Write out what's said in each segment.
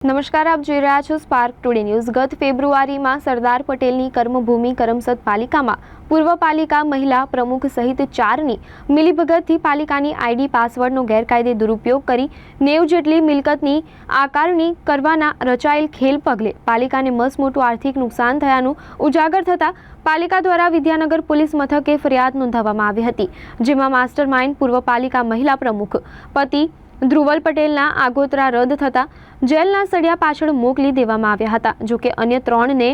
નમસ્કાર, આપ જોઈ રહ્યા છો સ્પાર્ક ટુડે ન્યૂઝ ગત ફેબ્રુઆરીમાં સરદાર પટેલની કર્મભૂમિ કરમસદ પાલિકામાં પૂર્વ પાલિકા મહિલા પ્રમુખ સહિત ચારની મિલીભગતથી પાલિકાની આઈડી, પાસવર્ડનો ગેરકાયદે દુરુપયોગ કરી નેવ જેટલી મિલકતની આકારણી કરવાના રચાયેલ ખેલ પગલે પાલિકાને મસમોટું આર્થિક નુકસાન થયાનું ઉજાગર થતાં પાલિકા દ્વારા વિદ્યાનગર પોલીસ મથકે ફરિયાદ નોંધાવવામાં આવી હતી, જેમાં માસ્ટર માઇન્ડ પૂર્વ પાલિકા મહિલા પ્રમુખ પતિ ધ્રુવલ પટેલના આગોતરા રદ થતાં જેલના સળિયા પાછળ મોકલી દેવામાં આવ્યા હતા. જોકે અન્ય ત્રણને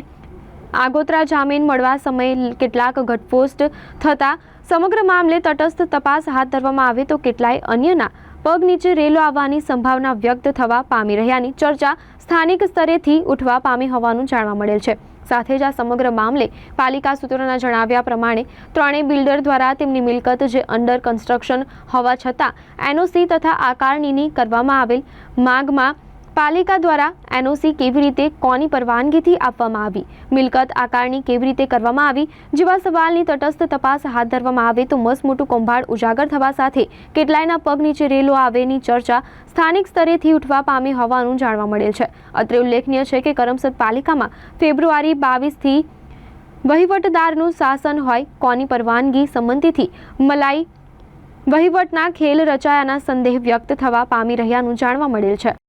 આગોતરા જામીન મળવા સમયે કેટલાક ઘટપોસ્ટ થતા સમગ્ર મામલે તટસ્થ તપાસ હાથ ધરવામાં આવે તો કેટલાય અન્યના પગ નીચે રેલો આવવાની સંભાવના વ્યક્ત થવા પામી રહ્યાની ચર્ચા સ્થાનિક સ્તરેથી ઉઠવા પામી હોવાનું જાણવા મળેલ છે. સાથે જ આ સમગ્ર મામલે પાલિકા સૂત્રોના જણાવ્યા પ્રમાણે ત્રણેય બિલ્ડર દ્વારા તેમની મિલકત જે અંડર કન્સ્ટ્રક્શન હોવા છતાં એનઓસી તથા આકારણીની કરવામાં આવેલ માગમાં પાલિકા દ્વારા એનઓસી કેવી રીતે, કોની પરવાનગીથી આપવામાં આવી? મિલકત આકારણી કેવી રીતે કરવામાં આવી? જેવા સવાલની તટસ્થ તપાસ હાથ ધરવામાં આવે તો મસમોટું કૌભાંડ ઉજાગર થવા સાથે કેટલાયના પગ નીચે રેલો આવેની ચર્ચા સ્થાનિક સ્તરેથી ઉઠવા પામી હોવાનું જાણવા મળેલ છે. અત્રે ઉલ્લેખનીય છે કે કરમસદ પાલિકામાં ફેબ્રુઆરી બાવીસથી વહીવટદારનું શાસન હોય, કોની પરવાનગી સંમતિથી મલાઈ વહીવટના ખેલ રચાયાના સંદેહ વ્યક્ત થવા પામી રહ્યાનું જાણવા મળેલ છે.